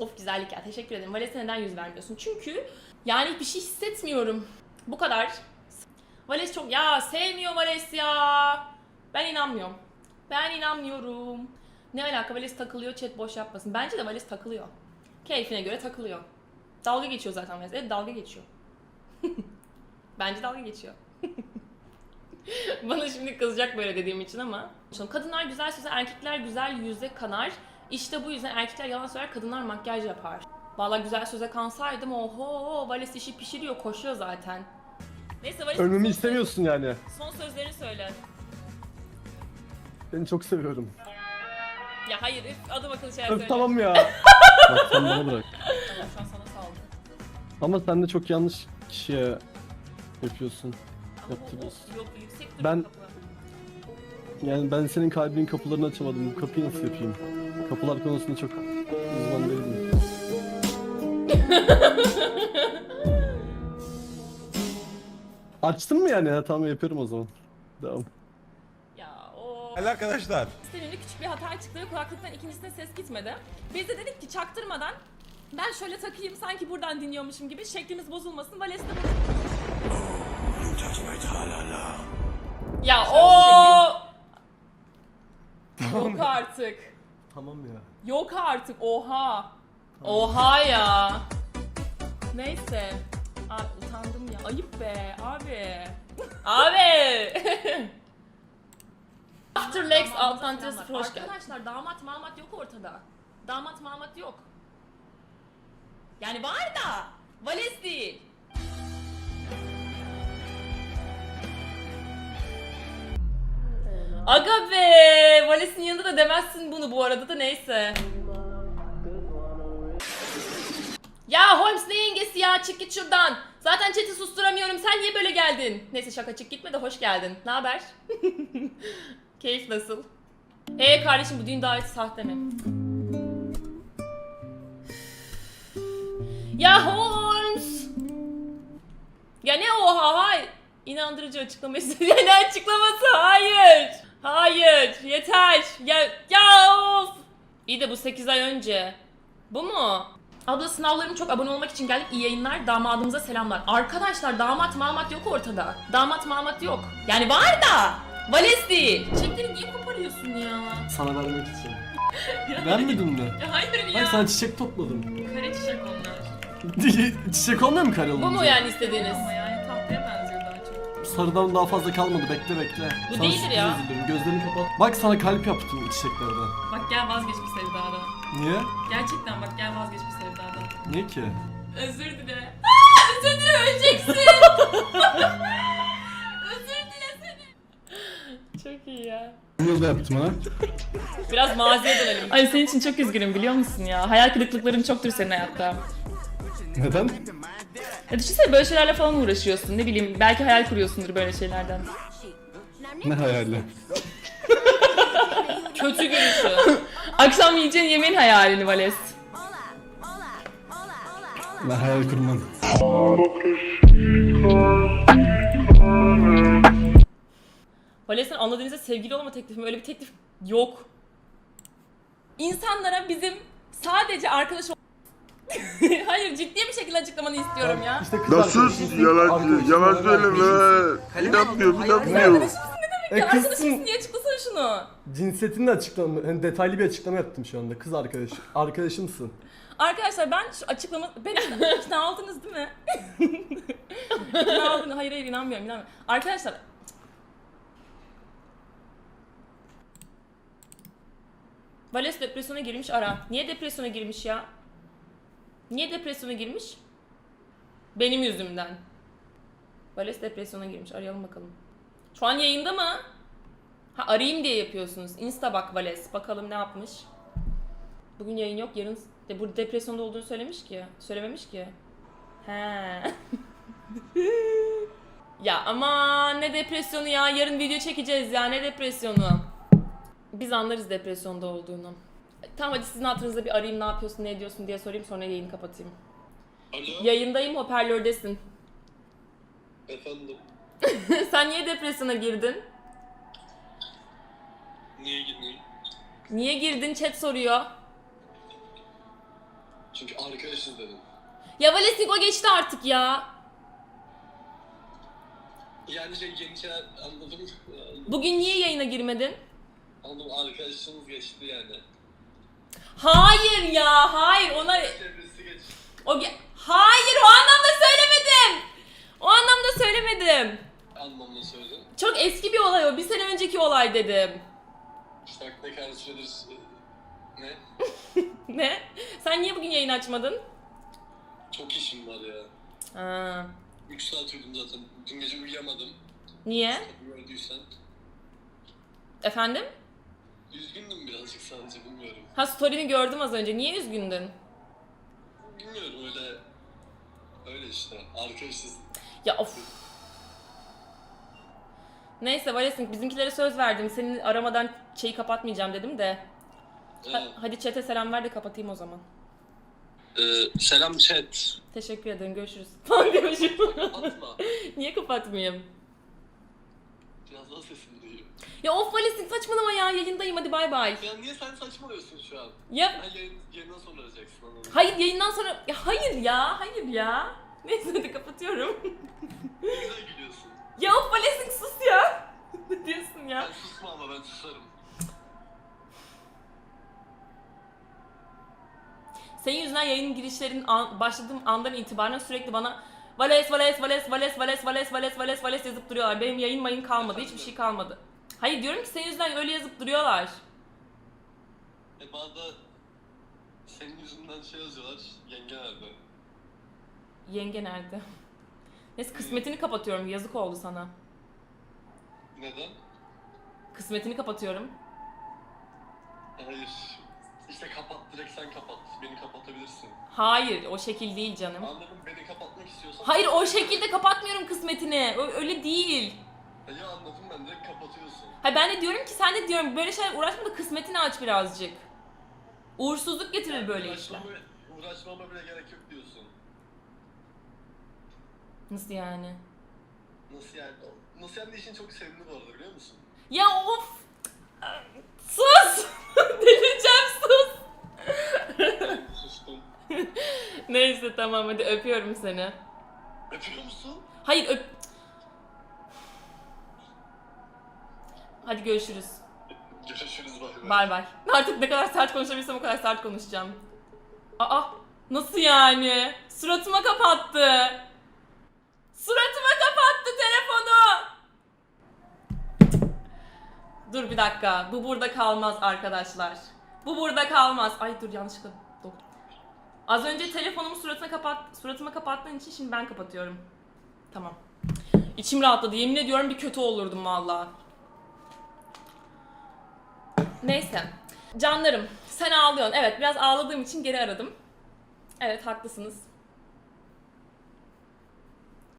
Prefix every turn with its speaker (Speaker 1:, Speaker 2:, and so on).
Speaker 1: Of güzellik ya teşekkür ederim. Vales'e neden yüz vermiyorsun? Çünkü yani bir şey hissetmiyorum. Bu kadar. Vales çok ya sevmiyor Vales ya. Ben inanmıyorum. Ben inanmıyorum. Ne alaka Vales takılıyor chat boş yapmasın. Bence de Vales takılıyor. Keyfine göre takılıyor. Dalga geçiyor zaten Vales. Evet dalga geçiyor. Bence dalga geçiyor. Bana şimdi kızacak böyle dediğim için ama. Kadınlar güzel söze, erkekler güzel yüze kanar. İşte bu yüzden erkekler yalan söyler, kadınlar makyaj yapar. Vallahi güzel söze kansaydım oho Vales işi pişiriyor, koşuyor zaten. Neyse Vales
Speaker 2: Ölmemi
Speaker 1: son-
Speaker 2: istemiyorsun yani.
Speaker 1: Son sözlerini söyle.
Speaker 2: Seni çok seviyorum.
Speaker 1: Ya hayır, üf, adım akıllı şeyler
Speaker 2: Öf
Speaker 1: söyle.
Speaker 2: tamam ya. Bak sen bana bırak.
Speaker 1: Tamam, şu an sana saldım.
Speaker 2: Ama sen de çok yanlış kişiye yapıyorsun.
Speaker 1: Ama bu,
Speaker 2: Yaptırıyorsun.
Speaker 1: o, yok, yüksek
Speaker 2: Ben-
Speaker 1: kapı.
Speaker 2: Yani ben senin kalbinin kapılarını açamadım. Bu kapıyı nasıl yapayım? Kapılar konusunda çok uzman değilim. Açtın mı yani? Ha, tamam yapıyorum o zaman. Devam.
Speaker 1: Ya o...
Speaker 3: Helal arkadaşlar.
Speaker 1: Sisteminde küçük bir hata çıktı ve kulaklıktan ikincisine ses gitmedi. Biz de dedik ki çaktırmadan ben şöyle takayım sanki buradan dinliyormuşum gibi şeklimiz bozulmasın. Vales de Ya o Yok artık.
Speaker 2: Tamam ya.
Speaker 1: Yok artık. Oha. Oha ya. Neyse. Abi utandım ya. Ayıp be abi. Abi. After Legs alttan test hoş geldin. Arkadaşlar damat mamat yok ortada. Damat mamat yok. Yani var da. Vales değil. Aga be! Vales'in yanında da demezsin bunu bu arada da neyse. Ya Holmes ne yengesi ya çık git şuradan. Zaten chat'i susturamıyorum sen niye böyle geldin? Neyse şaka çık gitme de hoş geldin. Ne haber? Keyif nasıl? Ee kardeşim bu düğün daveti sahte mi? Ya Holmes! Ya ne oha hayır. İnandırıcı açıklama istedi. Ya ne açıklaması? Hayır. Hayır. Yeter. Ya, ya of. İyi de bu 8 ay önce. Bu mu? Abla sınavlarım çok abone olmak için geldik. İyi yayınlar. Damadımıza selamlar. Arkadaşlar damat mamat yok ortada. Damat mamat yok. Yani var da. Vales değil. Çiçekleri niye koparıyorsun ya?
Speaker 2: Sana vermek için. Vermedin mi?
Speaker 1: Ya hayır ya.
Speaker 2: Bak sana çiçek topladım.
Speaker 1: Kare çiçek onlar.
Speaker 2: çiçek olmuyor mu kare
Speaker 1: Bu
Speaker 2: olunca?
Speaker 1: mu yani istediğiniz?
Speaker 4: Ama yani tahtaya benziyor.
Speaker 2: Sarıdan daha fazla kalmadı bekle bekle.
Speaker 1: Bu
Speaker 2: Sana
Speaker 1: değildir
Speaker 2: sürpriz
Speaker 1: ya.
Speaker 2: hazırlıyorum. Gözlerini kapat. Bak sana kalp yaptım çiçeklerden.
Speaker 4: Bak gel vazgeç bu sevdadan.
Speaker 2: Niye?
Speaker 4: Gerçekten bak gel vazgeç bu sevdadan.
Speaker 2: Niye ki?
Speaker 4: Özür dile.
Speaker 1: Özür dile öleceksin. Özür dilesene. Çok iyi ya.
Speaker 2: Yılda yaptım ha.
Speaker 1: Biraz maziye dönelim. Ay senin için çok üzgünüm biliyor musun ya? Hayal kırıklıkların çoktur senin hayatta.
Speaker 2: Neden?
Speaker 1: Ya düşünsene böyle şeylerle falan uğraşıyorsun. Ne bileyim belki hayal kuruyorsundur böyle şeylerden.
Speaker 2: Ne hayali?
Speaker 1: Kötü gülüşü. Akşam yiyeceğin yemeğin hayalini Vales.
Speaker 2: Ben hayal kurmam.
Speaker 1: Vales'in anladığınızda sevgili olma teklifim öyle bir teklif yok. İnsanlara bizim sadece arkadaş ol- Hayır ciddi bir şekilde açıklamanı istiyorum ya.
Speaker 2: İşte kız arkadaşım
Speaker 5: yalan
Speaker 2: var,
Speaker 5: söyleme. İnanmıyor inanmıyor.
Speaker 2: E
Speaker 1: Ya arkadaşım
Speaker 2: kızsın.
Speaker 1: niye açıklasana şunu?
Speaker 2: Cinsiyetini de açıklama, hani detaylı bir açıklama yaptım şu anda. Kız arkadaş, arkadaşımsın.
Speaker 1: Arkadaşlar ben şu açıklama... Beni ikna aldınız değil mi? ikna aldınız. Hayır hayır inanmıyorum inanmıyorum. Arkadaşlar... Vales depresyona girmiş ara. Niye depresyona girmiş ya? Niye depresyona girmiş? Benim yüzümden. Vales depresyona girmiş. Arayalım bakalım. Şu an yayında mı? Ha arayayım diye yapıyorsunuz. Insta bak Vales. Bakalım ne yapmış. Bugün yayın yok. Yarın de bu depresyonda olduğunu söylemiş ki. Söylememiş ki. He. ya ama ne depresyonu ya. Yarın video çekeceğiz ya. Ne depresyonu. Biz anlarız depresyonda olduğunu. Tamam hadi sizin hatırınızda bir arayayım ne yapıyorsun ne ediyorsun diye sorayım sonra yayını kapatayım.
Speaker 6: Alo,
Speaker 1: Yayındayım hoparlördesin.
Speaker 6: efendim.
Speaker 1: Sen niye depresyona girdin?
Speaker 6: Niye gideyim?
Speaker 1: Niye girdin chat soruyor.
Speaker 6: Çünkü arkadaşız dedim.
Speaker 1: Ya Valesnik o geçti artık ya.
Speaker 6: Yani şey yeni şeyler anladım. Anladım.
Speaker 1: Bugün niye yayına girmedin?
Speaker 6: Anladım arkadaşımız geçti yani.
Speaker 1: Hayır ya hayır
Speaker 6: geçti.
Speaker 1: o ge- hayır o anlamda söylemedim. O anlamda söylemedim.
Speaker 6: Anlamını söyledim.
Speaker 1: Çok eski bir olay o. Bir sene önceki olay dedim.
Speaker 6: İşte süredir... e, Ne?
Speaker 1: Ne? Sen niye bugün yayın açmadın?
Speaker 6: Çok işim var ya.
Speaker 1: Ha.
Speaker 6: 3 saat uyudum zaten. Dün gece uyuyamadım.
Speaker 1: Niye?
Speaker 6: Gördüysen.
Speaker 1: Efendim?
Speaker 6: Üzgündüm birazcık sadece bilmiyorum.
Speaker 1: Ha story'ni gördüm az önce. Niye üzgündün?
Speaker 6: Bilmiyorum öyle... Öyle işte. Arkadaşız.
Speaker 1: Ya of. Neyse Valesink bizimkilere söz verdim. Seni aramadan şeyi kapatmayacağım dedim de. Ha-
Speaker 6: Ee,
Speaker 1: hadi chat'e selam ver de kapatayım o zaman.
Speaker 6: e, selam chat.
Speaker 1: Teşekkür ederim. Görüşürüz. Falan diyormuşum.
Speaker 6: Atma.
Speaker 1: Niye kapatmayayım?
Speaker 6: Biraz daha sesini.
Speaker 1: Ya of Valesink saçmalama ya. Yayındayım hadi bay bay.
Speaker 6: Ya niye sen saçmalıyorsun şu an?
Speaker 1: Ya
Speaker 6: Ben yayın, yayından sonra arayacaksın anladın.
Speaker 1: hayır yayından sonra... Ya hayır ya. Hayır ya. Neyse hadi kapatıyorum.
Speaker 6: Ne güzel gülüyorsun.
Speaker 1: ya of Valesink sus ya. ne diyorsun ya?
Speaker 6: Ben susma ama ben susarım.
Speaker 1: Senin yüzünden yayın girişlerin an, başladığım andan itibaren sürekli bana Vales, Vales, Vales, Vales, Vales, Vales, Vales, Vales, Vales yazıp duruyorlar. Benim yayın mayın kalmadı. Hiçbir şey kalmadı. Hayır diyorum ki senin yüzünden öyle yazıp duruyorlar.
Speaker 6: E bana da senin yüzünden şey yazıyorlar. Yenge nerede?
Speaker 1: Yenge nerede? Neyse kısmetini kapatıyorum. Yazık oldu sana.
Speaker 6: Neden?
Speaker 1: Kısmetini kapatıyorum.
Speaker 6: Hayır. İşte kapat direkt sen kapat. Beni kapatabilirsin.
Speaker 1: Hayır o şekil değil canım.
Speaker 6: Anladım beni kapatmak istiyorsan.
Speaker 1: Hayır o şekilde kapatmıyorum kısmetini. Ö- öyle değil.
Speaker 6: Ya anladım ben direkt kapatıyorsun.
Speaker 1: Hayır ben de diyorum ki sen de diyorum böyle şeyler uğraşma da kısmetini aç birazcık. Uğursuzluk getirir böyle işler.
Speaker 6: Uğraşmama, uğraşmama bile gerek yok diyorsun.
Speaker 1: Nasıl yani?
Speaker 6: Nasıl yani? Nasıl yani işin çok sevimli bu arada biliyor musun?
Speaker 1: Ya of! Sus! Delireceğim sus!
Speaker 6: Sustum.
Speaker 1: Neyse tamam hadi öpüyorum seni.
Speaker 6: Öpüyor musun?
Speaker 1: Hayır öp... Hadi görüşürüz.
Speaker 6: Görüşürüz bay bay.
Speaker 1: Bay bay. Artık ne kadar sert konuşabilsem o kadar sert konuşacağım. Aa! Nasıl yani? Suratıma kapattı. Suratıma kapattı telefonu. Dur bir dakika. Bu burada kalmaz arkadaşlar. Bu burada kalmaz. Ay dur yanlışlıkla doktor. Az önce telefonumu suratına kapat suratıma kapattığın için şimdi ben kapatıyorum. Tamam. İçim rahatladı. Yemin ediyorum bir kötü olurdum valla. Neyse. Canlarım sen ağlıyorsun. Evet biraz ağladığım için geri aradım. Evet haklısınız.